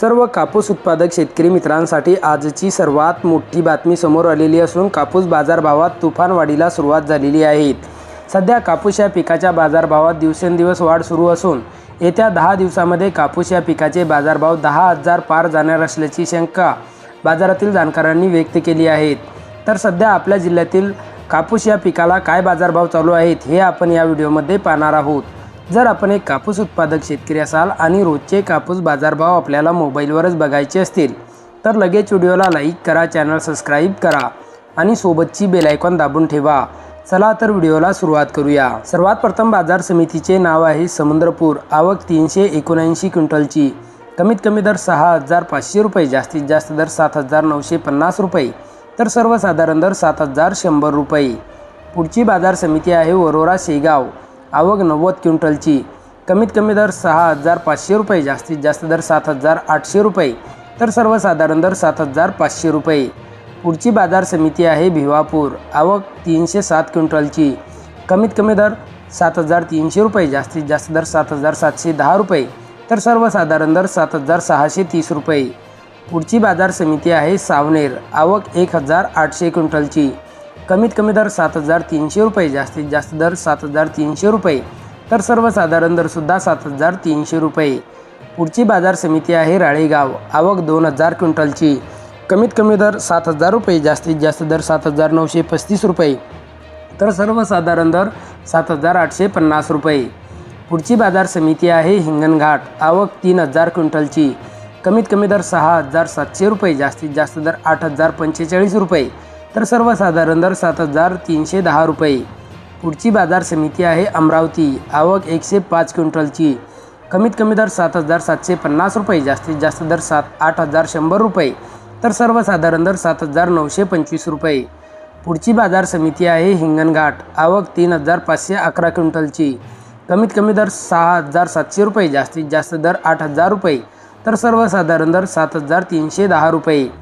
सर्व कापूस उत्पादक शेतकरी मित्रांसाठी आजची सर्वात मोठी बातमी समोर आलेली असून कापूस बाजारभावात तुफानवाढीला सुरुवात झालेली आहे. सध्या कापूस या पिकाच्या बाजारभावात दिवसेंदिवस वाढ सुरू असून येत्या दहा दिवसामध्ये कापूस या पिकाचे बाजारभाव दहा हजार पार जाणार असल्याची शंका बाजारातील जाणकारांनी व्यक्त केली आहेत तर सध्या आपल्या जिल्ह्यातील कापूस या पिकाला काय बाजारभाव चालू आहेत हे आपण या व्हिडिओमध्ये पाहणार आहोत. जर आपण एक कापूस उत्पादक शेतकरी असाल आणि रोजचे कापूस बाजारभाव आपल्याला मोबाईलवरच बघायचे असतील तर लगेच व्हिडिओला लाईक करा चॅनल सबस्क्राईब करा आणि सोबतची बेल आयकॉन दाबून ठेवा. चला तर व्हिडिओला सुरुवात करूया. सर्वात प्रथम बाजार समितीचे नाव आहे समुद्रपूर. आवक तीनशे एकोणऐंशी क्विंटलची. कमीत कमी दर सहा हजार पाचशे रुपये जास्तीत जास्त दर सात हजार नऊशे पन्नास रुपये तर सर्वसाधारण दर सात हजार शंभर रुपये. पुढची बाजार समिती आहे वरोरा शेगाव. आवक नव्वद क्विंटलची. कमीत कमी दर सहा हजार पाचशे रुपये जास्तीत जास्त दर सात हजार आठशे रुपये तर सर्वसाधारण दर सात हजार पाचशे रुपये. पुढची बाजार समिती आहे भिवापूर. आवक तीनशे सात क्विंटलची. कमीत कमी दर सात हजार तीनशे रुपये जास्तीत जास्त दर सात हजार सातशे दहा रुपये तर सर्वसाधारण दर सात हजार सहाशे तीस रुपये. पुढची बाजार समिती आहे सावनेर. आवक एक हजार आठशे क्विंटलची. कमीत कमी दर सात हजार तीनशे रुपये जास्तीत जास्त दर सात हजार तीनशे रुपये. तर सर्वसाधारण दरसुद्धा सात हजार तीनशे रुपये. पुढची बाजार समिती आहे राळेगाव. आवक दोन हजार क्विंटलची. कमीत कमी दर सात हजार रुपये जास्तीत जास्त दर सात हजार नऊशे पस्तीस रुपये. तर सर्वसाधारण दर सात हजार आठशे पन्नास रुपये. पुढची बाजार समिती आहे हिंगणघाट. आवक तीन हजार क्विंटलची. कमीत कमी दर सहा हजार सातशे रुपये जास्तीत जास्त दर आठ हजार पंचेचाळीस रुपये. तर सर्वसाधारण दर सात हजार तीनशे दहा रुपये. पुढची बाजार समिती आहे अमरावती. आवक एकशे पाच क्विंटलची. कमीत कमी दर सात हजार सातशे पन्नास रुपये जास्तीत जास्त दर सात आठ हजार शंभर रुपये. तर सर्वसाधारण दर सात हजार नऊशे पंचवीस रुपये. पुढची बाजार समिती आहे हिंगणघाट. आवक तीन हजार पाचशे अकरा क्विंटलची. कमीत कमी दर सहा हजार सातशे रुपये जास्तीत जास्त दर आठ हजार रुपये. तर सर्वसाधारण दर सात हजार तीनशे दहा रुपये.